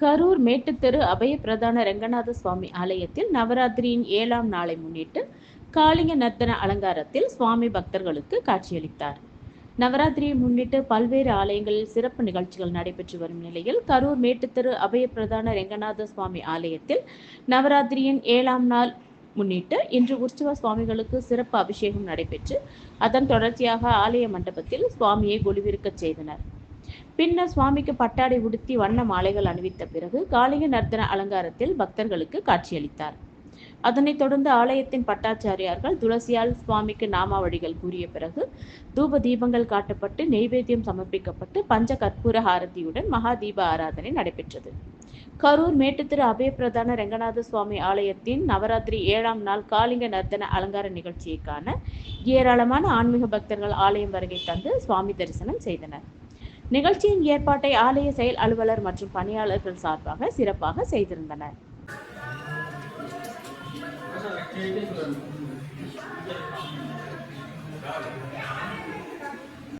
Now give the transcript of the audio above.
கரூர் மேட்டுத்தெரு அபய பிரதான ரெங்கநாத சுவாமி ஆலயத்தில் நவராத்திரியின் ஏழாம் நாளை முன்னிட்டு காளிங்க நர்த்தன அலங்காரத்தில் சுவாமி பக்தர்களுக்கு காட்சியளித்தார். நவராத்திரியை முன்னிட்டு பல்வேறு ஆலயங்களில் சிறப்பு நிகழ்ச்சிகள் நடைபெற்று வரும் நிலையில் கரூர் மேட்டுத்தெரு அபய பிரதான ரெங்கநாத சுவாமி ஆலயத்தில் நவராத்திரியின் ஏழாம் நாள் முன்னிட்டு இன்று உற்சவ சுவாமிகளுக்கு சிறப்பு அபிஷேகம் நடைபெற்று அதன் தொடர்ச்சியாக ஆலய மண்டபத்தில் சுவாமியை குழுவிருக்கச் செய்தனர். பின்னர் சுவாமிக்கு பட்டாடை உடுத்தி வண்ண மாலைகள் அணிவித்த பிறகு காளிங்க நர்த்தன அலங்காரத்தில் பக்தர்களுக்கு காட்சியளித்தார். அதனைத் தொடர்ந்து ஆலயத்தின் பட்டாச்சாரியார்கள் துளசியால் சுவாமிக்கு நாமாவழிகள் கூறிய பிறகு தூப தீபங்கள் காட்டப்பட்டு நெய்வேத்தியம் சமர்ப்பிக்கப்பட்டு பஞ்ச கற்பூர ஹாரதியுடன் மகா தீப ஆராதனை நடைபெற்றது. கரூர் மேட்டுத்திரு அபயப்பிரதான ரெங்கநாத சுவாமி ஆலயத்தின் நவராத்திரி ஏழாம் நாள் காளிங்க நர்த்தன அலங்கார நிகழ்ச்சியை காண ஏராளமான ஆன்மீக பக்தர்கள் ஆலயம் வருகை தந்து சுவாமி தரிசனம் செய்தனர். நிகழ்ச்சியின் ஏற்பாட்டை ஆலய செயல் அலுவலர் மற்றும் பணியாளர்கள் சார்பாக சிறப்பாக செய்திருந்தனர் Thank you.